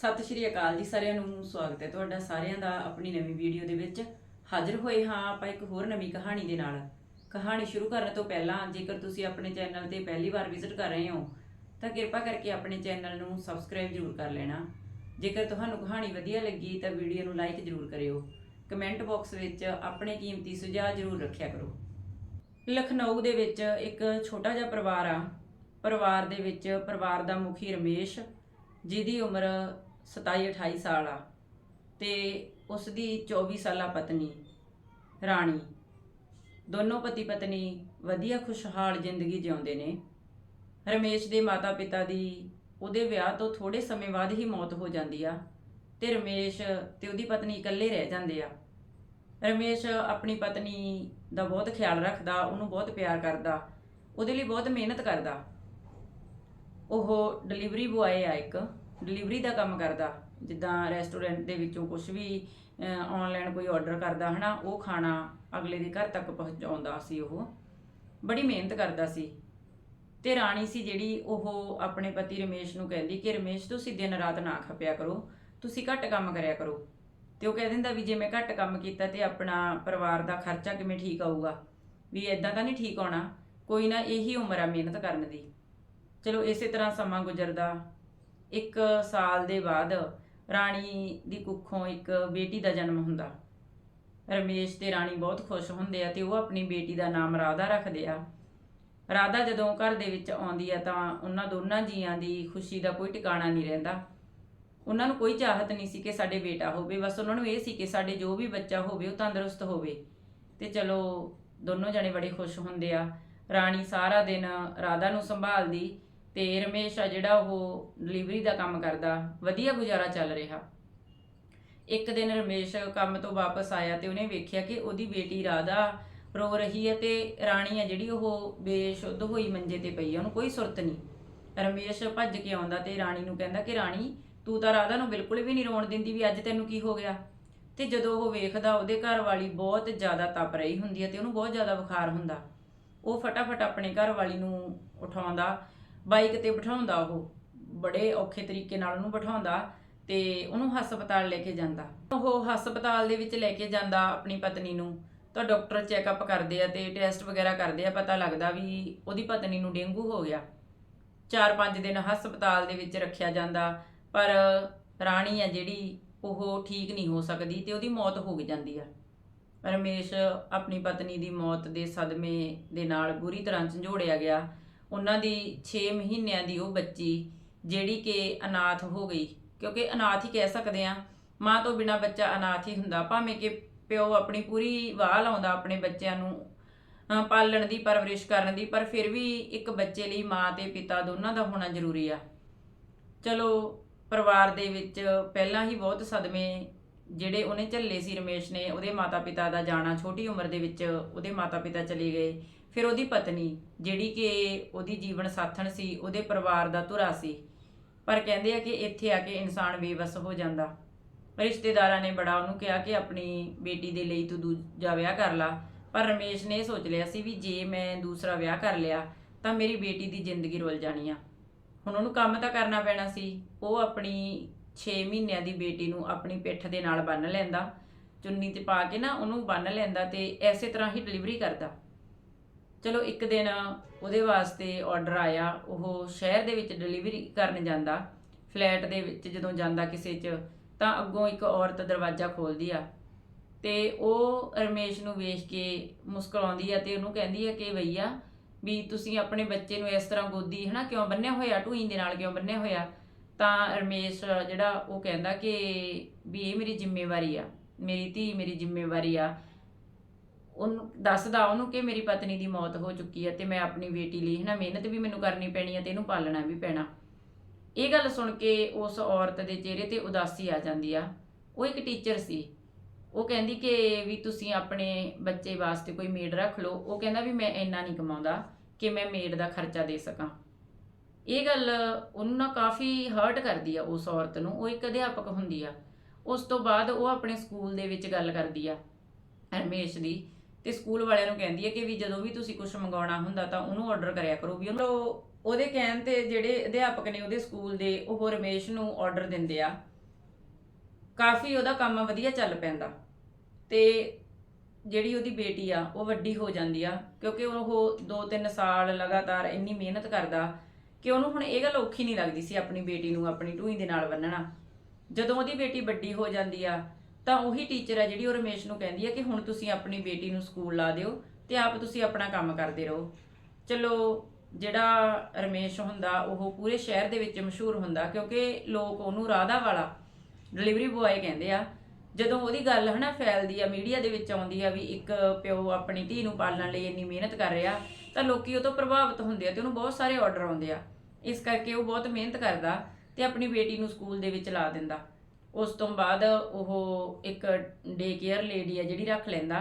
ਸਤਿ ਸ਼੍ਰੀ ਅਕਾਲ ਜੀ ਸਾਰਿਆਂ ਨੂੰ, ਸਵਾਗਤ ਹੈ ਤੁਹਾਡਾ ਸਾਰਿਆਂ ਦਾ ਆਪਣੀ ਨਵੀਂ ਵੀਡੀਓ ਦੇ ਵਿੱਚ। ਹਾਜ਼ਰ ਹੋਏ ਹਾਂ ਆਪਾਂ ਇੱਕ ਹੋਰ ਨਵੀਂ ਕਹਾਣੀ ਦੇ ਨਾਲ। ਕਹਾਣੀ ਸ਼ੁਰੂ ਕਰਨ ਤੋਂ ਪਹਿਲਾਂ ਜੇਕਰ ਤੁਸੀਂ ਆਪਣੇ ਚੈਨਲ ਤੇ ਪਹਿਲੀ ਵਾਰ ਵਿਜ਼ਿਟ ਕਰ ਰਹੇ ਹੋ, ਤਾਂ ਕਿਰਪਾ ਕਰਕੇ ਆਪਣੇ ਚੈਨਲ ਨੂੰ ਸਬਸਕ੍ਰਾਈਬ ਜ਼ਰੂਰ ਕਰ ਲੈਣਾ। ਜੇਕਰ ਤੁਹਾਨੂੰ ਕਹਾਣੀ ਵਧੀਆ ਲੱਗੀ, ਤਾਂ ਵੀਡੀਓ ਨੂੰ ਲਾਈਕ ਜ਼ਰੂਰ ਕਰਿਓ। ਕਮੈਂਟ ਬਾਕਸ ਵਿੱਚ ਆਪਣੇ ਕੀਮਤੀ ਸੁਝਾਅ ਜ਼ਰੂਰ ਰੱਖਿਆ ਕਰੋ। ਲਖਨਊ ਦੇ ਵਿੱਚ ਇੱਕ ਛੋਟਾ ਜਿਹਾ ਪਰਿਵਾਰ ਆ। ਪਰਿਵਾਰ ਦੇ ਵਿੱਚ ਪਰਿਵਾਰ ਦਾ ਮੁਖੀ ਰਮੇਸ਼, ਜਿਹਦੀ ਉਮਰ 27 28 ਸਾਲ ਆ। ਤੇ ਉਸ ਦੀ 24 ਸਾਲਾ ਪਤਨੀ, ਰਾਣੀ। ਦੋਨੋਂ ਪਤੀ ਪਤਨੀ ਵਧੀਆ, ਖੁਸ਼ਹਾਲ ਜ਼ਿੰਦਗੀ ਜਿਉਂਦੇ ਨੇ। ਰਮੇਸ਼ ਦੇ ਮਾਤਾ-ਪਿਤਾ ਦੀ ਉਹਦੇ ਵਿਆਹ ਤੋਂ ਥੋੜੇ ਸਮੇਂ ਬਾਅਦ ਹੀ ਮੌਤ ਹੋ ਜਾਂਦੀ ਆ ਤੇ ਰਮੇਸ਼ ਤੇ ਉਹਦੀ ਪਤਨੀ ਇਕੱਲੇ ਰਹਿ ਜਾਂਦੇ ਆ। ਰਮੇਸ਼ ਆਪਣੀ ਪਤਨੀ ਦਾ ਬਹੁਤ ਖਿਆਲ ਰੱਖਦਾ, ਉਹਨੂੰ ਬਹੁਤ ਪਿਆਰ ਕਰਦਾ, ਉਹਦੇ ਲਈ ਬਹੁਤ ਮਿਹਨਤ ਕਰਦਾ। ਉਹ ਡਿਲੀਵਰੀ ਬੁਆਏ ਆ ਇੱਕ। ਡਿਲੀਵਰੀ ਦਾ ਕੰਮ ਕਰਦਾ, ਜਿੱਦਾਂ ਰੈਸਟੋਰੈਂਟ ਦੇ ਵਿੱਚੋਂ ਕੁਝ ਵੀ ਆਨਲਾਈਨ ਕੋਈ ਆਰਡਰ ਕਰਦਾ, ਹਨਾ, ਉਹ ਖਾਣਾ ਅਗਲੇ ਦੇ ਘਰ ਤੱਕ ਪਹੁੰਚਾਉਂਦਾ ਸੀ ਉਹ। ਬੜੀ ਮਿਹਨਤ ਕਰਦਾ ਸੀ। ਤੇ ਰਾਣੀ ਸੀ ਜਿਹੜੀ ਉਹ ਆਪਣੇ ਪਤੀ ਰਮੇਸ਼ ਨੂੰ ਕਹਿੰਦੀ ਕਿ ਰਮੇਸ਼, ਤੁਸੀਂ ਦਿਨ ਰਾਤ ਨਾ ਖਪਿਆ ਕਰੋ, ਤੁਸੀਂ ਘੱਟ ਕੰਮ ਕਰਿਆ ਕਰੋ। ਤੇ ਉਹ ਕਹਿ ਦਿੰਦਾ ਵੀ ਜੇ ਮੈਂ ਘੱਟ ਕੰਮ ਕੀਤਾ ਤੇ ਆਪਣਾ ਪਰਿਵਾਰ ਦਾ ਖਰਚਾ ਕਿਵੇਂ ਠੀਕ ਆਊਗਾ? ਵੀ ਇਦਾਂ ਤਾਂ ਨਹੀਂ ਠੀਕ ਆਉਣਾ, ਕੋਈ ਨਾ ਇਹੀ ਉਮਰ ਆ ਮਿਹਨਤ ਕਰਨ ਦੀ। ਚਲੋ ਇਸੇ ਤਰ੍ਹਾਂ ਸਮਾਂ ਗੁਜ਼ਰਦਾ ਇੱਕ ਸਾਲ ਦੇ ਬਾਅਦ ਰਾਣੀ ਦੀ ਕੁੱਖੋਂ ਇੱਕ ਬੇਟੀ ਦਾ ਜਨਮ ਹੁੰਦਾ। ਰਮੇਸ਼ ਤੇ ਰਾਣੀ ਬਹੁਤ ਖੁਸ਼ ਹੁੰਦੇ ਆ ਤੇ ਉਹ ਆਪਣੀ ਬੇਟੀ ਦਾ ਨਾਮ ਰਾਧਾ ਰੱਖਦੇ ਆ। ਰਾਧਾ ਜਦੋਂ ਘਰ ਦੇ ਵਿੱਚ ਆਉਂਦੀ ਆ ਤਾਂ ਉਹਨਾਂ ਦੋਨਾਂ ਜੀਆਂ ਦੀ ਖੁਸ਼ੀ ਦਾ ਕੋਈ ਟਿਕਾਣਾ ਨਹੀਂ ਰਹਿੰਦਾ। ਉਹਨਾਂ ਨੂੰ ਕੋਈ ਚਾਹਤ ਨਹੀਂ ਸੀ ਕਿ ਸਾਡੇ ਬੇਟਾ ਹੋਵੇ, ਬਸ ਉਹਨਾਂ ਨੂੰ ਇਹ ਸੀ ਕਿ ਸਾਡੇ ਜੋ ਵੀ ਬੱਚਾ ਹੋਵੇ ਉਹ ਤੰਦਰੁਸਤ ਹੋਵੇ। ਤੇ ਚਲੋ, ਦੋਨੋਂ ਜਣੇ ਬੜੇ ਖੁਸ਼ ਹੁੰਦੇ ਆ। ਰਾਣੀ ਸਾਰਾ ਦਿਨ ਰਾਧਾ ਨੂੰ ਸੰਭਾਲਦੀ ਤੇ ਰਮੇਸ਼ ਆ ਜਿਹੜਾ ਉਹ ਡਿਲੀਵਰੀ ਦਾ ਕੰਮ ਕਰਦਾ, ਵਧੀਆ ਗੁਜ਼ਾਰਾ ਚੱਲ ਰਿਹਾ। ਇੱਕ ਦਿਨ ਰਮੇਸ਼ ਕੰਮ ਤੋਂ ਵਾਪਸ ਆਇਆ ਤੇ ਉਹਨੇ ਵੇਖਿਆ ਕਿ ਉਹਦੀ ਬੇਟੀ ਰਾਧਾ ਰੋ ਰਹੀ ਹੈ ਤੇ ਰਾਣੀ ਆ ਜਿਹੜੀ ਉਹ ਬੇਸ਼ੁੱਧ ਹੋਈ ਮੰਜੇ ਤੇ ਪਈ ਆ ਉਹਨੂੰ ਕੋਈ ਸੁਰਤ ਨਹੀਂ। ਰਮੇਸ਼ ਭੱਜ ਕੇ ਆਉਂਦਾ ਤੇ ਰਾਣੀ ਨੂੰ ਕਹਿੰਦਾ ਕਿ ਰਾਣੀ, ਤੂੰ ਤਾਂ ਰਾਧਾ ਨੂੰ ਬਿਲਕੁਲ ਵੀ ਨਹੀਂ ਰੋਣ ਦਿੰਦੀ ਵੀ ਅੱਜ ਤੈਨੂੰ ਕੀ ਹੋ ਗਿਆ। ਤੇ ਜਦੋਂ ਉਹ ਵੇਖਦਾ, ਉਹਦੇ ਘਰ ਵਾਲੀ ਬਹੁਤ ਜ਼ਿਆਦਾ ਤਪ ਰਹੀ ਹੁੰਦੀ ਹੈ ਤੇ ਉਹਨੂੰ ਬਹੁਤ ਜ਼ਿਆਦਾ ਬੁਖਾਰ ਹੁੰਦਾ। ਉਹ ਫਟਾਫਟ ਆਪਣੇ ਘਰ ਵਾਲੀ ਨੂੰ ਉਠਾਉਂਦਾ ਬਾਈਕ ਤੇ ਬਿਠਾਉਂਦਾ ਉਹ, ਬੜੇ ਔਖੇ ਤਰੀਕੇ ਨਾਲ ਉਹਨੂੰ ਬਿਠਾਉਂਦਾ ਤੇ ਉਹਨੂੰ ਹਸਪਤਾਲ ਲੈ ਕੇ ਜਾਂਦਾ। ਉਹ ਹਸਪਤਾਲ ਦੇ ਵਿੱਚ ਲੈ ਕੇ ਜਾਂਦਾ ਆਪਣੀ ਪਤਨੀ ਨੂੰ, ਤਾਂ ਡਾਕਟਰ ਚੈੱਕਅਪ ਕਰਦੇ ਆ ਤੇ ਟੈਸਟ ਵਗੈਰਾ ਕਰਦੇ ਆ, ਪਤਾ ਲੱਗਦਾ ਵੀ ਉਹਦੀ ਪਤਨੀ ਨੂੰ ਡੇਂਗੂ ਹੋ ਗਿਆ। 4-5 ਦਿਨ ਹਸਪਤਾਲ ਦੇ ਵਿੱਚ ਰੱਖਿਆ ਜਾਂਦਾ, ਪਰ ਰਾਣੀ ਆ ਜਿਹੜੀ, ਉਹ ਠੀਕ ਨਹੀਂ ਹੋ ਸਕਦੀ ਤੇ ਉਹਦੀ ਮੌਤ ਹੋ ਜਾਂਦੀ ਆ। ਰਮੇਸ਼ ਆਪਣੀ ਪਤਨੀ ਦੀ ਮੌਤ ਦੇ ਸਦਮੇ ਦੇ ਨਾਲ ਬੁਰੀ ਤਰ੍ਹਾਂ ਝੰਜੋੜਿਆ ਗਿਆ। ਉਹਨਾਂ ਦੀ 6 ਮਹੀਨਿਆਂ ਦੀ ਉਹ ਬੱਚੀ ਜਿਹੜੀ ਕਿ ਅਨਾਥ ਹੋ ਗਈ। ਕਿਉਂਕਿ ਅਨਾਥ ਹੀ ਕਹਿ ਸਕਦੇ ਆ ਮਾਂ ਤੋਂ ਬਿਨਾ ਬੱਚਾ ਅਨਾਥ ਹੀ ਹੁੰਦਾ। ਭਾਵੇਂ ਕਿ ਪਿਓ ਆਪਣੀ ਪੂਰੀ ਵਾਹ ਲਾਉਂਦਾ ਆਪਣੇ ਬੱਚਿਆਂ ਨੂੰ ਪਾਲਣ ਦੀ, ਪਰਵਰਿਸ਼ ਕਰਨ ਦੀ, ਪਰ ਫਿਰ ਵੀ ਇੱਕ ਬੱਚੇ ਲਈ ਮਾਂ ਤੇ ਪਿਤਾ ਦੋਨਾਂ ਦਾ ਹੋਣਾ ਜ਼ਰੂਰੀ ਆ। ਚਲੋ, ਪਰਿਵਾਰ ਦੇ ਵਿੱਚ ਪਹਿਲਾਂ ਹੀ ਬਹੁਤ ਸਦਮੇ ਜਿਹੜੇ ਉਹਨੇ ਝੱਲੇ ਸੀ ਰਮੇਸ਼ ਨੇ, ਉਹਦੇ ਮਾਤਾ-ਪਿਤਾ ਦਾ ਜਾਣਾ, ਛੋਟੀ ਉਮਰ ਦੇ ਵਿੱਚ ਉਹਦੇ ਮਾਤਾ-ਪਿਤਾ ਚਲੇ ਗਏ। ਫਿਰ ਉਹਦੀ ਪਤਨੀ, ਜਿਹੜੀ ਕਿ ਉਹਦੀ ਜੀਵਨ ਸਾਥਣ ਸੀ, ਉਹਦੇ ਪਰਿਵਾਰ ਦਾ ਧੁਰਾ ਸੀ। ਪਰ ਕਹਿੰਦੇ ਆ ਕਿ ਇੱਥੇ ਆ ਕੇ ਇਨਸਾਨ ਬੇਵਸ ਹੋ ਜਾਂਦਾ। ਰਿਸ਼ਤੇਦਾਰਾਂ ਨੇ ਬੜਾ ਉਹਨੂੰ ਕਿਹਾ ਕਿ ਆਪਣੀ ਬੇਟੀ ਦੇ ਲਈ ਤੂੰ ਦੂਜਾ ਵਿਆਹ ਕਰ ਲਾ। ਪਰ ਰਮੇਸ਼ ਨੇ ਇਹ ਸੋਚ ਲਿਆ ਸੀ ਵੀ ਜੇ ਮੈਂ ਦੂਸਰਾ ਵਿਆਹ ਕਰ ਲਿਆ, ਤਾਂ ਮੇਰੀ ਬੇਟੀ ਦੀ ਜ਼ਿੰਦਗੀ ਰੁਲ ਜਾਣੀ ਆ। ਹੁਣ ਉਹਨੂੰ ਕੰਮ ਤਾਂ ਕਰਨਾ ਪੈਣਾ ਸੀ। ਉਹ ਆਪਣੀ 6 ਮਹੀਨਿਆਂ ਦੀ ਬੇਟੀ ਨੂੰ ਆਪਣੀ ਪਿੱਠ ਦੇ ਨਾਲ ਬੰਨ ਲੈਂਦਾ। ਚੁੰਨੀ ਤੇ ਪਾ ਕੇ ਨਾ ਉਹਨੂੰ ਬੰਨ ਲੈਂਦਾ ਤੇ ਐਸੇ ਤਰ੍ਹਾਂ ਹੀ ਡਿਲੀਵਰੀ ਕਰਦਾ। ਚਲੋ ਇੱਕ ਦਿਨ ਉਹਦੇ ਵਾਸਤੇ ਆਰਡਰ ਆਇਆ, ਉਹ ਸ਼ਹਿਰ ਦੇ ਵਿੱਚ ਡਿਲੀਵਰੀ ਕਰਨ ਜਾਂਦਾ ਫਲੈਟ ਦੇ ਵਿੱਚ ਜਦੋਂ ਜਾਂਦਾ ਕਿਸੇ 'ਚ, ਤਾਂ ਅੱਗੋਂ ਇੱਕ ਔਰਤ ਦਰਵਾਜ਼ਾ ਖੋਲਦੀ ਆ ਤੇ ਉਹ ਰਮੇਸ਼ ਨੂੰ ਵੇਖ ਕੇ ਮੁਸਕਰਾਉਂਦੀ ਆ ਤੇ ਉਹਨੂੰ ਕਹਿੰਦੀ ਆ ਕਿ ਭਈਆ ਵੀ ਤੁਸੀਂ ਆਪਣੇ ਬੱਚੇ ਨੂੰ ਇਸ ਤਰ੍ਹਾਂ ਗੋਦੀ ਹਨਾ ਕਿਉਂ ਬੰਨਿਆ ਹੋਇਆ ਢੂਈ ਦੇ ਨਾਲ ਕਿਉਂ ਬੰਨਿਆ ਹੋਇਆ? ਤਾਂ ਰਮੇਸ਼ ਜਿਹੜਾ ਉਹ ਕਹਿੰਦਾ ਕਿ ਵੀ ਇਹ ਮੇਰੀ ਜ਼ਿੰਮੇਵਾਰੀ ਆ, ਮੇਰੀ ਧੀ ਮੇਰੀ ਜ਼ਿੰਮੇਵਾਰੀ ਆ ਉਹਨੂੰ ਦੱਸਦਾ ਉਹਨੂੰ ਕਿ ਮੇਰੀ ਪਤਨੀ ਦੀ ਮੌਤ ਹੋ ਚੁੱਕੀ ਹੈ ਤੇ ਮੈਂ ਆਪਣੀ ਬੇਟੀ ਲਈ ਹਨਾ ਮਿਹਨਤ ਵੀ ਮੈਨੂੰ ਕਰਨੀ ਪੈਣੀ ਹੈ ਤੇ ਇਹਨੂੰ ਪਾਲਣਾ ਵੀ ਪੈਣਾ। ਇਹ ਗੱਲ ਸੁਣ ਕੇ ਉਸ ਔਰਤ ਦੇ ਚਿਹਰੇ ਤੇ ਉਦਾਸੀ ਆ ਜਾਂਦੀ ਆ। ਉਹ ਇੱਕ ਟੀਚਰ ਸੀ। ਉਹ ਕਹਿੰਦੀ ਕਿ ਵੀ ਤੁਸੀਂ ਆਪਣੇ ਬੱਚੇ ਵਾਸਤੇ ਕੋਈ ਮੇਡ ਰੱਖ ਲਓ। ਉਹ ਕਹਿੰਦਾ ਵੀ ਮੈਂ ਇੰਨਾ ਨਹੀਂ ਕਮਾਉਂਦਾ ਕਿ ਮੈਂ ਮੇਡ ਦਾ ਖਰਚਾ ਦੇ ਸਕਾਂ। ਇਹ ਗੱਲ ਉਹਨੂੰ ਨਾ ਕਾਫੀ ਹਰਟ ਕਰਦੀ ਆ ਉਸ ਔਰਤ ਨੂੰ। ਉਹ ਇੱਕ ਅਧਿਆਪਕ ਹੁੰਦੀ ਆ। ਉਸ ਤੋਂ ਬਾਅਦ ਉਹ ਆਪਣੇ ਸਕੂਲ ਦੇ ਵਿੱਚ ਗੱਲ ਕਰਦੀ ਆ ਰਮੇਸ਼ ਦੀ। ਤੇ ਸਕੂਲ ਵਾਲਿਆਂ ਨੂੰ ਕਹਿੰਦੀ ਹੈ ਕਿ ਵੀ ਜਦੋਂ ਵੀ ਤੁਸੀਂ ਕੁਝ ਮੰਗਾਉਣਾ ਹੁੰਦਾ ਤਾਂ ਉਹਨੂੰ ਆਰਡਰ ਕਰਿਆ ਕਰੋ ਵੀ ਉਹਨੂੰ। ਉਹਦੇ ਕਹਿਣ ਤੇ ਜਿਹੜੇ ਅਧਿਆਪਕ ਨੇ ਉਹਦੇ ਸਕੂਲ ਦੇ, ਉਹ ਰਮੇਸ਼ ਨੂੰ ਆਰਡਰ ਦਿੰਦੇ ਆ। ਕਾਫੀ ਉਹਦਾ ਕੰਮ ਵਧੀਆ ਚੱਲ ਪੈਂਦਾ। ਤੇ ਜਿਹੜੀ ਉਹਦੀ ਬੇਟੀ ਆ, ਉਹ ਵੱਡੀ ਹੋ ਜਾਂਦੀ ਆ, ਕਿਉਂਕਿ ਉਹ 2-3 ਸਾਲ ਲਗਾਤਾਰ ਇੰਨੀ ਮਿਹਨਤ ਕਰਦਾ ਕਿ ਉਹਨੂੰ ਹੁਣ ਇਹ ਗੱਲ ਔਖੀ ਨਹੀਂ ਲੱਗਦੀ ਸੀ ਆਪਣੀ ਬੇਟੀ ਨੂੰ ਆਪਣੀ ਢੂਈ ਦੇ ਨਾਲ ਬੰਨਣਾ। ਜਦੋਂ ਉਹਦੀ ਬੇਟੀ ਵੱਡੀ ਹੋ ਜਾਂਦੀ ਆ ਤਾਂ ਉਹੀ ਟੀਚਰ ਹੈ ਜਿਹੜੀ ਉਹ ਰਮੇਸ਼ ਨੂੰ ਕਹਿੰਦੀ ਹੈ ਕਿ ਹੁਣ ਤੁਸੀਂ ਆਪਣੀ ਬੇਟੀ ਨੂੰ ਸਕੂਲ ਲਾ ਦਿਓ ਤੇ ਆਪ ਤੁਸੀਂ ਆਪਣਾ ਕੰਮ ਕਰਦੇ ਰਹੋ। ਚਲੋ, ਜਿਹੜਾ ਰਮੇਸ਼ ਹੁੰਦਾ, ਉਹ ਪੂਰੇ ਸ਼ਹਿਰ ਦੇ ਵਿੱਚ ਮਸ਼ਹੂਰ ਹੁੰਦਾ ਕਿਉਂਕਿ ਲੋਕ ਉਹਨੂੰ ਰਾਧਾ ਵਾਲਾ ਡਿਲੀਵਰੀ ਬੁਆਏ ਕਹਿੰਦੇ ਆ। ਜਦੋਂ ਉਹਦੀ ਗੱਲ ਹਨਾ ਫੈਲਦੀ ਆ ਮੀਡੀਆ ਦੇ ਵਿੱਚ ਆਉਂਦੀ ਆ ਵੀ ਇੱਕ ਪਿਓ ਆਪਣੀ ਧੀ ਨੂੰ ਪਾਲਣ ਲਈ ਇੰਨੀ ਮਿਹਨਤ ਕਰ ਰਿਹਾ, ਤਾਂ ਲੋਕੀ ਉਹ ਤੋਂ ਪ੍ਰਭਾਵਿਤ ਹੁੰਦੇ ਆ ਤੇ ਉਹਨੂੰ ਬਹੁਤ ਸਾਰੇ ਆਰਡਰ ਆਉਂਦੇ ਆ। ਇਸ ਕਰਕੇ ਉਹ ਬਹੁਤ ਮਿਹਨਤ ਕਰਦਾ ਤੇ ਆਪਣੀ ਬੇਟੀ ਨੂੰ ਸਕੂਲ ਦੇ ਵਿੱਚ ਲਾ ਦਿੰਦਾ। ਉਸ ਤੋਂ ਬਾਅਦ ਉਹ ਇੱਕ ਡੇ ਕੇਅਰ ਲੇਡੀ ਆ ਜਿਹੜੀ ਰੱਖ ਲੈਂਦਾ।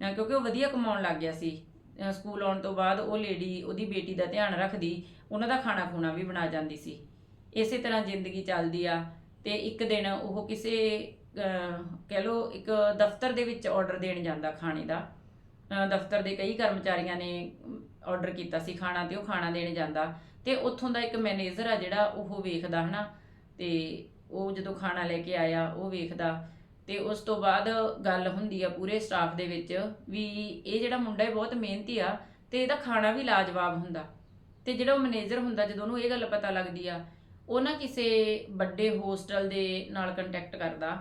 ਕਿਉਂਕਿ ਉਹ ਵਧੀਆ ਕਮਾਉਣ ਲੱਗ ਗਿਆ ਸੀ। ਸਕੂਲ ਆਉਣ ਤੋਂ ਬਾਅਦ ਉਹ ਲੇਡੀ ਉਹਦੀ ਬੇਟੀ ਦਾ ਧਿਆਨ ਰੱਖਦੀ, ਉਹਨਾਂ ਦਾ ਖਾਣਾ ਖੂਣਾ ਵੀ ਬਣਾ ਜਾਂਦੀ ਸੀ। ਇਸੇ ਤਰ੍ਹਾਂ ਜ਼ਿੰਦਗੀ ਚੱਲਦੀ ਆ ਤੇ ਇੱਕ ਦਿਨ ਉਹ ਕਿਸੇ ਕਹਿ ਲੋ ਇੱਕ ਦਫ਼ਤਰ ਦੇ ਵਿੱਚ ਆਰਡਰ ਦੇਣ ਜਾਂਦਾ ਖਾਣੇ ਦਾ। ਦਫ਼ਤਰ ਦੇ ਕਈ ਕਰਮਚਾਰੀਆਂ ਨੇ ਆਰਡਰ ਕੀਤਾ ਸੀ ਖਾਣਾ ਤੇ ਉਹ ਖਾਣਾ ਦੇਣ ਜਾਂਦਾ। ਤੇ ਉੱਥੋਂ ਦਾ ਇੱਕ ਮੈਨੇਜਰ ਆ ਜਿਹੜਾ ਉਹ ਵੇਖਦਾ ਹਨਾ, ਤੇ ਉਹ ਜਦੋਂ ਖਾਣਾ ਲੈ ਕੇ ਆਇਆ, ਉਹ ਵੇਖਦਾ। ਤੇ ਉਸ ਤੋਂ ਬਾਅਦ ਗੱਲ ਹੁੰਦੀ ਆ ਪੂਰੇ ਸਟਾਫ ਦੇ ਵਿੱਚ ਵੀ ਇਹ ਜਿਹੜਾ ਮੁੰਡਾ ਹੈ ਬਹੁਤ ਮਿਹਨਤੀ ਆ ਤੇ ਇਹਦਾ ਖਾਣਾ ਵੀ ਲਾਜਵਾਬ ਹੁੰਦਾ। ਤੇ ਜਿਹੜਾ ਉਹ ਮੈਨੇਜਰ ਹੁੰਦਾ, ਜਦੋਂ ਉਹਨੂੰ ਇਹ ਗੱਲ ਪਤਾ ਲੱਗਦੀ ਆ, ਉਹ ਨਾ ਕਿਸੇ ਵੱਡੇ ਹੋਸਟਲ ਦੇ ਨਾਲ ਕੰਟੈਕਟ ਕਰਦਾ।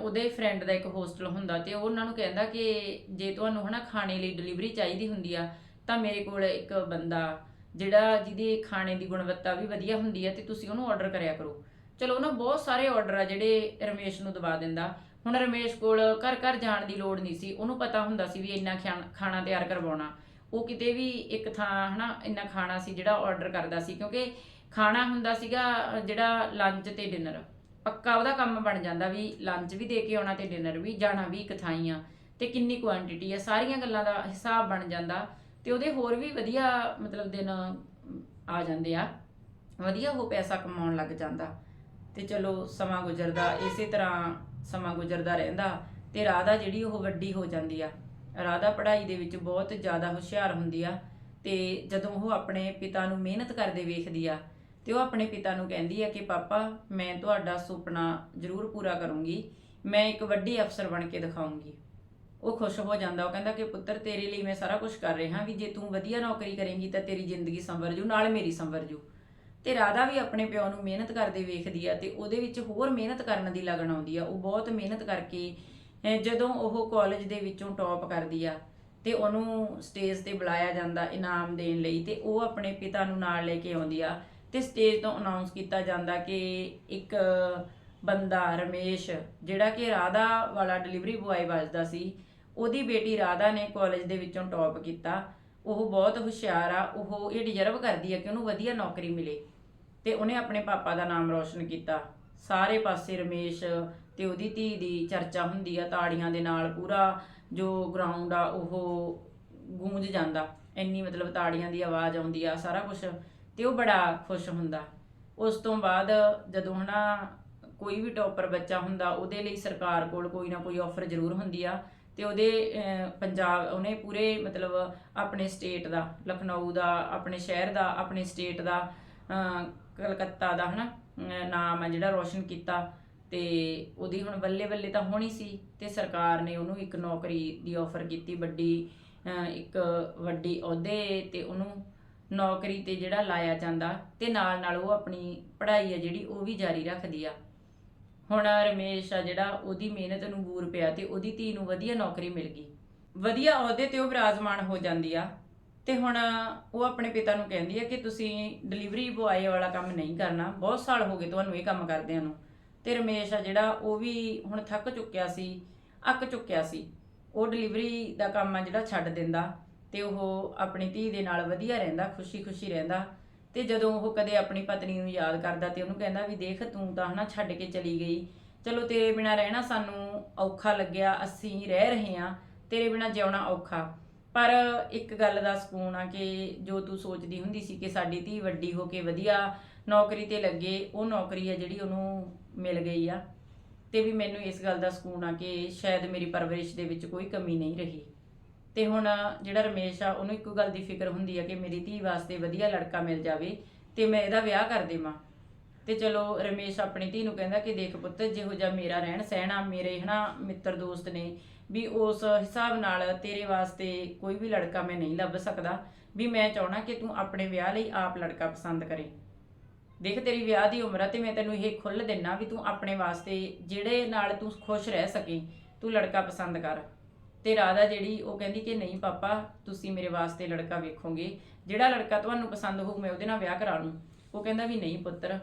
ਉਹਦੇ ਫਰੈਂਡ ਦਾ ਇੱਕ ਹੋਸਟਲ ਹੁੰਦਾ ਤੇ ਉਹ ਉਹਨਾਂ ਨੂੰ ਕਹਿੰਦਾ ਕਿ ਜੇ ਤੁਹਾਨੂੰ ਹਨਾ ਖਾਣੇ ਲਈ ਡਿਲੀਵਰੀ ਚਾਹੀਦੀ ਹੁੰਦੀ ਆ, ਤਾਂ ਮੇਰੇ ਕੋਲ ਇੱਕ ਬੰਦਾ ਜਿਹੜਾ ਜਿਹਦੇ ਖਾਣੇ ਦੀ ਗੁਣਵੱਤਾ ਵੀ ਵਧੀਆ ਹੁੰਦੀ ਆ ਤੇ ਤੁਸੀਂ ਉਹਨੂੰ ਆਰਡਰ ਕਰਿਆ ਕਰੋ। ਚਲੋ ਉਹਨਾਂ ਬਹੁਤ ਸਾਰੇ ਆਰਡਰ ਆ ਜਿਹੜੇ ਰਮੇਸ਼ ਨੂੰ ਦਵਾ ਦਿੰਦਾ। ਹੁਣ ਰਮੇਸ਼ ਕੋਲ ਘਰ ਘਰ ਜਾਣ ਦੀ ਲੋੜ ਨਹੀਂ ਸੀ। ਉਹਨੂੰ ਪਤਾ ਹੁੰਦਾ ਸੀ ਵੀ ਇੰਨਾ ਖਾਣ- ਖਾਣਾ ਤਿਆਰ ਕਰਵਾਉਣਾ। ਉਹ ਕਿਤੇ ਵੀ ਇੱਕ ਥਾਂ, ਹਨਾ, ਇੰਨਾ ਖਾਣਾ ਸੀ ਜਿਹੜਾ ਆਰਡਰ ਕਰਦਾ ਸੀ। ਕਿਉਂਕਿ ਖਾਣਾ ਹੁੰਦਾ ਸੀਗਾ ਜਿਹੜਾ ਲੰਚ ਤੇ ਡਿਨਰ ਪੱਕਾ ਉਹਦਾ ਕੰਮ ਬਣ ਜਾਂਦਾ ਵੀ ਲੰਚ ਵੀ ਦੇ ਕੇ ਆਉਣਾ ਤੇ ਡਿਨਰ ਵੀ, ਜਾਣਾ ਵੀ ਇੱਕ ਥਾਂ ਹੀ ਆ। ਤੇ ਕਿੰਨੀ ਕੁਆਂਟੀਟੀ ਆ, ਸਾਰੀਆਂ ਗੱਲਾਂ ਦਾ ਹਿਸਾਬ ਬਣ ਜਾਂਦਾ। ਤੇ ਉਹਦੇ ਹੋਰ ਵੀ ਵਧੀਆ ਮਤਲਬ ਦਿਨ ਆ ਜਾਂਦੇ ਆ। ਵਧੀਆ ਉਹ ਪੈਸਾ ਕਮਾਉਣ ਲੱਗ ਜਾਂਦਾ। ਤੇ ਚਲੋ ਸਮਾਂ ਗੁਜ਼ਰਦਾ, ਇਸੇ ਤਰ੍ਹਾਂ ਸਮਾਂ ਗੁਜ਼ਰਦਾ ਰਹਿੰਦਾ ਤੇ ਰਾਧਾ ਜਿਹੜੀ ਉਹ ਵੱਡੀ ਹੋ ਜਾਂਦੀ ਆ। ਰਾਧਾ ਪੜ੍ਹਾਈ ਦੇ ਵਿੱਚ ਬਹੁਤ ਜ਼ਿਆਦਾ ਹੁਸ਼ਿਆਰ ਹੁੰਦੀ ਆ ਤੇ ਜਦੋਂ ਉਹ ਆਪਣੇ ਪਿਤਾ ਨੂੰ ਮਿਹਨਤ ਕਰਦੇ ਵੇਖਦੀ ਆ ਤੇ ਉਹ ਆਪਣੇ ਪਿਤਾ ਨੂੰ ਕਹਿੰਦੀ ਆ ਕਿ, ਪਾਪਾ, ਮੈਂ ਤੁਹਾਡਾ ਸੁਪਨਾ ਜ਼ਰੂਰ ਪੂਰਾ ਕਰੂੰਗੀ। ਮੈਂ ਇੱਕ ਵੱਡੀ ਅਫਸਰ ਬਣ ਕੇ ਦਿਖਾਉਂਗੀ। ਉਹ ਖੁਸ਼ ਹੋ ਜਾਂਦਾ, ਉਹ ਕਹਿੰਦਾ ਕਿ, ਪੁੱਤਰ, ਤੇਰੇ ਲਈ ਮੈਂ ਸਾਰਾ ਕੁਝ ਕਰ ਰਿਹਾ ਵੀ ਜੇ ਤੂੰ ਵਧੀਆ ਨੌਕਰੀ ਕਰੇਂਗੀ ਤਾਂ ਤੇਰੀ ਜ਼ਿੰਦਗੀ ਸੰਵਰ ਜੂ, ਨਾਲ ਮੇਰੀ ਸੰਵਰ ਜੂ। ਤੇ ਰਾਧਾ ਵੀ ਆਪਣੇ ਪਿਓ ਨੂੰ ਮਿਹਨਤ ਕਰਦੇ ਵੇਖਦੀ ਆ ਤੇ ਉਹਦੇ ਵਿੱਚ ਹੋਰ ਮਿਹਨਤ ਕਰਨ ਦੀ ਲਗਨ ਆਉਂਦੀ ਆ। ਉਹ ਬਹੁਤ ਮਿਹਨਤ ਕਰਕੇ ਜਦੋਂ ਉਹ ਕਾਲਜ ਦੇ ਵਿੱਚੋਂ ਟੌਪ ਕਰਦੀ ਆ ਤੇ ਉਹਨੂੰ ਸਟੇਜ ਤੇ ਬੁਲਾਇਆ ਜਾਂਦਾ ਇਨਾਮ ਦੇਣ ਲਈ ਤੇ ਉਹ ਆਪਣੇ ਪਿਤਾ ਨੂੰ ਨਾਲ ਲੈ ਕੇ ਆਉਂਦੀ ਆ ਤੇ ਸਟੇਜ ਤੋਂ ਅਨਾਉਂਸ ਕੀਤਾ ਜਾਂਦਾ ਕਿ ਇੱਕ ਬੰਦਾ ਰਮੇਸ਼, ਜਿਹੜਾ ਕਿ ਰਾਧਾ ਵਾਲਾ ਡਿਲੀਵਰੀ ਬੁਆਏ ਵੱਜਦਾ ਸੀ, ਉਹਦੀ ਬੇਟੀ ਰਾਧਾ ਨੇ ਕਾਲਜ ਦੇ ਵਿੱਚੋਂ ਟੌਪ ਕੀਤਾ। ਉਹ ਬਹੁਤ ਹੁਸ਼ਿਆਰ ਆ, ਉਹ ਇਹ ਡਿਜ਼ਰਵ ਕਰਦੀ ਆ ਕਿ ਉਹਨੂੰ ਵਧੀਆ ਨੌਕਰੀ ਮਿਲੇ। ਤੇ ਉਹਨੇ ਆਪਣੇ ਪਾਪਾ ਦਾ ਨਾਮ ਰੌਸ਼ਨ ਕੀਤਾ। ਸਾਰੇ ਪਾਸੇ ਰਮੇਸ਼ ਤੇ ਉਹਦੀ ਧੀ ਦੀ ਚਰਚਾ ਹੁੰਦੀ ਆ, ਤਾੜੀਆਂ ਦੇ ਨਾਲ ਪੂਰਾ ਜੋ ਗਰਾਊਂਡ ਆ, ਉਹ ਗੂੰਜ ਜਾਂਦਾ। ਇੰਨੀ ਮਤਲਬ ਤਾੜੀਆਂ ਦੀ ਆਵਾਜ਼ ਆਉਂਦੀ ਆ, ਸਾਰਾ ਕੁਝ ਤੇ ਉਹ ਬੜਾ ਖੁਸ਼ ਹੁੰਦਾ। ਉਸ ਤੋਂ ਬਾਅਦ ਜਦੋਂ ਹਨਾ ਕੋਈ ਵੀ ਟੌਪਰ ਬੱਚਾ ਹੁੰਦਾ, ਉਹਦੇ ਲਈ ਸਰਕਾਰ ਕੋਲ ਕੋਈ ਨਾ ਕੋਈ ਆਫਰ ਜ਼ਰੂਰ ਹੁੰਦੀ ਆ। ਤੇ ਉਹਦੇ ਪੰਜਾਬ, ਉਹਨੇ ਪੂਰੇ ਮਤਲਬ ਆਪਣੇ ਸਟੇਟ ਦਾ, ਲਖਨਊ ਦਾ, ਆਪਣੇ ਸ਼ਹਿਰ ਦਾ, ਆਪਣੇ ਸਟੇਟ ਦਾ ਕਲਕੱਤਾ ਦਾ ਹਨਾ? ਅਹ, ਨਾਮ ਹੈ ਜਿਹੜਾ ਰੋਸ਼ਨ ਕੀਤਾ ਤੇ ਉਹਦੀ ਹੁਣ ਬੱਲੇ ਬੱਲੇ ਤਾਂ ਹੋਣੀ ਸੀ ਤੇ ਸਰਕਾਰ ਨੇ ਉਹਨੂੰ ਇੱਕ ਨੌਕਰੀ ਦੀ ਆਫਰ ਕੀਤੀ ਵੱਡੀ ਇੱਕ ਵੱਡੀ ਅਹੁਦੇ ਤੇ ਉਹਨੂੰ ਨੌਕਰੀ ਤੇ ਜਿਹੜਾ ਲਾਇਆ ਜਾਂਦਾ ਤੇ ਨਾਲ ਨਾਲ ਉਹ ਆਪਣੀ ਪੜ੍ਹਾਈ ਆ ਜਿਹੜੀ ਉਹ ਵੀ ਜਾਰੀ ਰੱਖਦੀ ਆ। ਹੁਣ ਰਮੇਸ਼ ਆ ਜਿਹੜਾ ਉਹਦੀ ਮਿਹਨਤ ਨੂੰ ਬੂਰ ਪਿਆ ਤੇ ਉਹਦੀ ਧੀ ਨੂੰ ਵਧੀਆ ਨੌਕਰੀ ਮਿਲ ਗਈ। ਵਧੀਆ ਅਹੁਦੇ ਤੇ ਉਹ ਵਿਰਾਜਮਾਨ ਹੋ ਜਾਂਦੀ ਆ। ਤੇ ਹੁਣ ਉਹ ਆਪਣੇ ਪਿਤਾ ਨੂੰ ਕਹਿੰਦੀ ਹੈ ਕਿ ਤੁਸੀਂ ਡਿਲੀਵਰੀ ਬੁਆਏ ਵਾਲਾ ਕੰਮ ਨਹੀਂ ਕਰਨਾ। ਬਹੁਤ ਸਾਲ ਹੋ ਗਏ ਤੁਹਾਨੂੰ ਇਹ ਕੰਮ ਕਰਦਿਆਂ ਨੂੰ। ਤੇ ਰਮੇਸ਼ ਆ ਜਿਹੜਾ, ਉਹ ਵੀ ਹੁਣ ਥੱਕ ਚੁੱਕਿਆ ਸੀ, ਅੱਕ ਚੁੱਕਿਆ ਸੀ। ਉਹ ਡਿਲੀਵਰੀ ਦਾ ਕੰਮ ਆ ਜਿਹੜਾ ਛੱਡ ਦਿੰਦਾ ਤੇ ਉਹ ਆਪਣੀ ਧੀ ਦੇ ਨਾਲ ਵਧੀਆ ਰਹਿੰਦਾ, ਖੁਸ਼ੀ-ਖੁਸ਼ੀ ਰਹਿੰਦਾ। ਤੇ ਜਦੋਂ ਉਹ ਕਦੇ ਆਪਣੀ ਪਤਨੀ ਨੂੰ ਯਾਦ ਕਰਦਾ ਤੇ ਉਹਨੂੰ ਕਹਿੰਦਾ ਵੀ ਦੇਖ ਤੂੰ ਤਾਂ ਹਨਾ ਛੱਡ ਕੇ ਚਲੀ ਗਈ। ਚਲੋ ਤੇਰੇ ਬਿਨਾ ਰਹਿਣਾ ਸਾਨੂੰ ਔਖਾ ਲੱਗਿਆ, ਅਸੀਂ ਰਹਿ ਰਹੇ ਹਾਂ। ਤੇਰੇ ਬਿਨਾ ਜਿਉਣਾ ਔਖਾ। ਪਰ ਇੱਕ ਗੱਲ ਦਾ ਸਕੂਨ ਆ ਕਿ ਜੋ ਤੂੰ ਸੋਚਦੀ ਹੁੰਦੀ ਸੀ ਕਿ ਸਾਡੀ ਧੀ ਵੱਡੀ ਹੋ ਕੇ ਵਧੀਆ ਨੌਕਰੀ ਤੇ ਲੱਗੇ, ਉਹ ਨੌਕਰੀ ਆ ਜਿਹੜੀ ਉਹਨੂੰ ਮਿਲ ਗਈ ਆ। ਤੇ ਵੀ ਮੈਨੂੰ ਇਸ ਗੱਲ ਦਾ ਸਕੂਨ ਆ ਕਿ ਸ਼ਾਇਦ ਮੇਰੀ ਪਰਵਰਿਸ਼ ਦੇ ਵਿੱਚ ਕੋਈ ਕਮੀ ਨਹੀਂ ਰਹੀ। ਤੇ ਹੁਣ ਜਿਹੜਾ ਰਮੇਸ਼ ਆ, ਉਹਨੂੰ ਇੱਕੋ ਗੱਲ ਦੀ ਫਿਕਰ ਹੁੰਦੀ ਆ ਕਿ ਮੇਰੀ ਧੀ ਵਾਸਤੇ ਵਧੀਆ ਲੜਕਾ ਮਿਲ ਜਾਵੇ ਤੇ ਮੈਂ ਇਹਦਾ ਵਿਆਹ ਕਰ ਦੇਵਾਂ। ਤੇ ਚਲੋ ਰਮੇਸ਼ ਆਪਣੀ ਧੀ ਨੂੰ ਕਹਿੰਦਾ ਕਿ ਦੇਖ ਪੁੱਤ, ਜਿਹੋ ਜਿਹਾ ਮੇਰਾ ਰਹਿਣ ਸਹਿਣ ਆ, ਮੇਰੇ ਹਨਾ ਮਿੱਤਰ ਦੋਸਤ ਨੇ ਵੀ ਉਸ ਹਿਸਾਬ ਨਾਲ ਤੇਰੇ ਵਾਸਤੇ ਕੋਈ ਵੀ ਲੜਕਾ ਮੈਂ ਨਹੀਂ ਲੱਭ ਸਕਦਾ, ਵੀ ਮੈਂ ਚਾਹਣਾ ਕਿ ਤੂੰ ਆਪਣੇ ਵਿਆਹ ਲਈ ਆਪ ਲੜਕਾ ਪਸੰਦ ਕਰੇ। ਦੇਖ ਤੇਰੀ ਵਿਆਹ ਦੀ ਉਮਰ ਆ ਤੇ ਮੈਂ ਤੈਨੂੰ ਇਹ ਖੁੱਲ੍ਹ ਦਿੰਨਾ ਵੀ ਤੂੰ ਆਪਣੇ ਵਾਸਤੇ ਜਿਹੜੇ ਨਾਲ ਤੂੰ ਖੁਸ਼ ਰਹਿ ਸਕੇ, ਤੂੰ ਲੜਕਾ ਪਸੰਦ ਕਰ। ਤੇ ਰਾਧਾ ਜਿਹੜੀ ਉਹ ਕਹਿੰਦੀ ਕਿ ਨਹੀਂ ਪਾਪਾ, ਤੁਸੀਂ ਮੇਰੇ ਵਾਸਤੇ ਲੜਕਾ ਵੇਖੋਗੇ, ਜਿਹੜਾ ਲੜਕਾ ਤੁਹਾਨੂੰ ਪਸੰਦ ਹੋਊ ਮੈਂ ਉਹਦੇ ਨਾਲ ਵਿਆਹ ਕਰਾ ਲੂੰ। ਉਹ ਕਹਿੰਦਾ ਵੀ ਨਹੀਂ ਪੁੱਤਰ,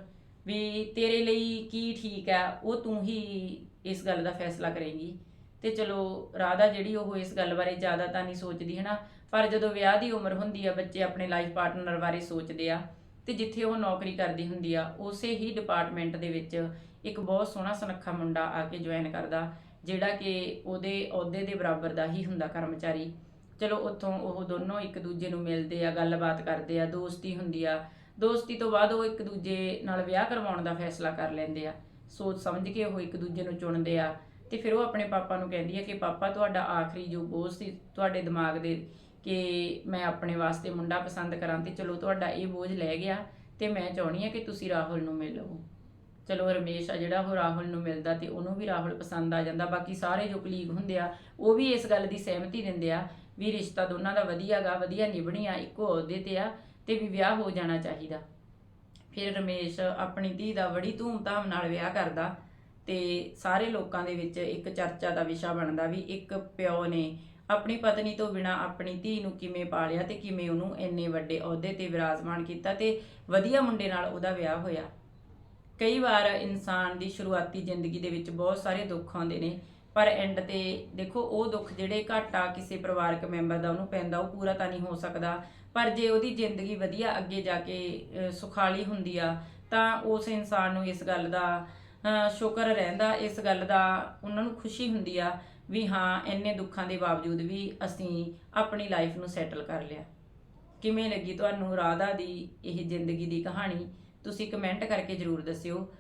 ਵੀ ਤੇਰੇ ਲਈ ਕੀ ਠੀਕ ਹੈ, ਉਹ ਤੂੰ ਹੀ ਇਸ ਗੱਲ ਦਾ ਫੈਸਲਾ ਕਰੇਂਗੀ। ਤੇ ਚਲੋ ਰਾਧਾ ਜਿਹੜੀ ਉਹ ਇਸ ਗੱਲ ਬਾਰੇ ਜ਼ਿਆਦਾ ਤਾਂ ਨਹੀਂ ਸੋਚਦੀ ਹੈ ਨਾ ਪਰ ਜਦੋਂ ਵਿਆਹ ਦੀ ਉਮਰ ਹੁੰਦੀ ਆ, ਬੱਚੇ ਆਪਣੇ ਲਾਈਫ ਪਾਰਟਨਰ ਬਾਰੇ ਸੋਚਦੇ ਆ ਤੇ ਜਿੱਥੇ ਉਹ ਨੌਕਰੀ ਕਰਦੀ ਹੁੰਦੀ ਆ, ਉਸੇ ਹੀ ਡਿਪਾਰਟਮੈਂਟ ਦੇ ਵਿੱਚ ਇੱਕ ਬਹੁਤ ਸੋਹਣਾ ਸੁਨੱਖਾ ਮੁੰਡਾ ਆ ਕੇ ਜੁਆਇਨ ਕਰਦਾ, ਜਿਹੜਾ ਕਿ ਉਹਦੇ ਅਹੁਦੇ ਦੇ ਬਰਾਬਰ ਦਾ ਹੀ ਹੁੰਦਾ ਕਰਮਚਾਰੀ। ਚਲੋ ਉੱਥੋਂ ਉਹ ਦੋਨੋਂ ਇੱਕ ਦੂਜੇ ਨੂੰ ਮਿਲਦੇ ਆ, ਗੱਲਬਾਤ ਕਰਦੇ ਆ, ਦੋਸਤੀ ਹੁੰਦੀ ਆ। ਦੋਸਤੀ ਤੋਂ ਬਾਅਦ ਉਹ ਇੱਕ ਦੂਜੇ ਨਾਲ ਵਿਆਹ ਕਰਵਾਉਣ ਦਾ ਫੈਸਲਾ ਕਰ ਲੈਂਦੇ ਆ। ਸੋਚ ਸਮਝ ਕੇ ਉਹ ਇੱਕ ਦੂਜੇ ਨੂੰ ਚੁਣਦੇ ਆ। ਤੇ ਫਿਰ ਉਹ ਆਪਣੇ ਪਾਪਾ ਨੂੰ ਕਹਿੰਦੀ ਹੈ ਕਿ ਪਾਪਾ, ਤੁਹਾਡਾ ਆਖਰੀ ਜੋ ਬੋਝ ਸੀ ਤੁਹਾਡੇ ਦਿਮਾਗ ਦੇ ਕਿ ਮੈਂ ਆਪਣੇ ਵਾਸਤੇ ਮੁੰਡਾ ਪਸੰਦ ਕਰਾਂ ਤੇ ਚਲੋ ਤੁਹਾਡਾ ਇਹ ਬੋਝ ਲੈ ਗਿਆ ਤੇ ਮੈਂ ਚਾਹਣੀ ਆ ਕਿ ਤੁਸੀਂ ਰਾਹੁਲ ਨੂੰ ਮਿਲ ਲਵੋ। ਚਲੋ ਰਮੇਸ਼ ਆ ਜਿਹੜਾ ਉਹ ਰਾਹੁਲ ਨੂੰ ਮਿਲਦਾ ਤੇ ਉਹਨੂੰ ਵੀ ਰਾਹੁਲ ਪਸੰਦ ਆ ਜਾਂਦਾ। ਬਾਕੀ ਸਾਰੇ ਜੋ ਕਲੀਗ ਹੁੰਦੇ ਆ, ਉਹ ਵੀ ਇਸ ਗੱਲ ਦੀ ਸਹਿਮਤੀ ਦਿੰਦੇ ਆ ਵੀ ਰਿਸ਼ਤਾ ਦੋਨਾਂ ਦਾ ਵਧੀਆਗਾ ਵਧੀਆ ਨਿਭਣੀ ਆ ਇੱਕੋ ਅਹੁਦੇ ਤੇ ਆ ਤੇ ਵੀ ਵਿਆਹ ਹੋ ਜਾਣਾ ਚਾਹੀਦਾ। ਫਿਰ ਰਮੇਸ਼ ਆਪਣੀ ਧੀ ਦਾ ਬੜੀ ਧੂਮ-ਧਾਮ ਨਾਲ ਵਿਆਹ ਕਰਦਾ। ਤੇ ਸਾਰੇ ਲੋਕਾਂ ਦੇ ਵਿੱਚ ਇੱਕ ਚਰਚਾ ਦਾ ਵਿਸ਼ਾ ਬਣਦਾ ਵੀ ਇੱਕ ਪਿਓ ਨੇ ਆਪਣੀ ਪਤਨੀ ਤੋਂ ਬਿਨਾ ਆਪਣੀ ਧੀ ਨੂੰ ਕਿਵੇਂ ਪਾਲਿਆ ਤੇ ਕਿਵੇਂ ਉਹਨੂੰ ਇੰਨੇ ਵੱਡੇ ਅਹੁਦੇ ਤੇ ਵਿਰਾਜਮਾਨ ਕੀਤਾ ਤੇ ਵਧੀਆ ਮੁੰਡੇ ਨਾਲ ਉਹਦਾ ਵਿਆਹ ਹੋਇਆ। ਕਈ ਵਾਰ ਇਨਸਾਨ ਦੀ ਸ਼ੁਰੂਆਤੀ ਜ਼ਿੰਦਗੀ ਦੇ ਵਿੱਚ ਬਹੁਤ ਸਾਰੇ ਦੁੱਖ ਆਉਂਦੇ ਨੇ, ਪਰ ਐਂਡ ਤੇ ਦੇਖੋ ਉਹ ਦੁੱਖ ਜਿਹੜੇ ਘਾਟਾ ਕਿਸੇ ਪਰਿਵਾਰਕ ਮੈਂਬਰ ਦਾ ਉਹਨੂੰ ਪੈਂਦਾ, ਉਹ ਪੂਰਾ ਤਾਂ ਨਹੀਂ ਹੋ ਸਕਦਾ। ਪਰ ਜੇ ਉਹਦੀ ਜ਼ਿੰਦਗੀ ਵਧੀਆ ਅੱਗੇ ਜਾ ਕੇ ਸੁਖਾਲੀ ਹੁੰਦੀ ਆ, ਤਾਂ ਉਸ ਇਨਸਾਨ ਨੂੰ ਇਸ ਗੱਲ ਦਾ ਸ਼ੁਕਰ ਰਹਿੰਦਾ ਇਸ ਗੱਲ ਦਾ, ਉਹਨਾਂ ਨੂੰ ਖੁਸ਼ੀ ਹੁੰਦੀ ਆ ਵੀ ਹਾਂ, ਇੰਨੇ ਦੁੱਖਾਂ ਦੇ ਬਾਵਜੂਦ ਵੀ ਅਸੀਂ ਆਪਣੀ ਲਾਈਫ ਨੂੰ ਸੈਟਲ ਕਰ ਲਿਆ। ਕਿਵੇਂ ਲੱਗੀ ਤੁਹਾਨੂੰ ਰਾਧਾ ਦੀ ਇਹ ਜ਼ਿੰਦਗੀ ਦੀ ਕਹਾਣੀ? ਤੁਸੀਂ ਕਮੈਂਟ ਕਰਕੇ ਜਰੂਰ ਦੱਸਿਓ।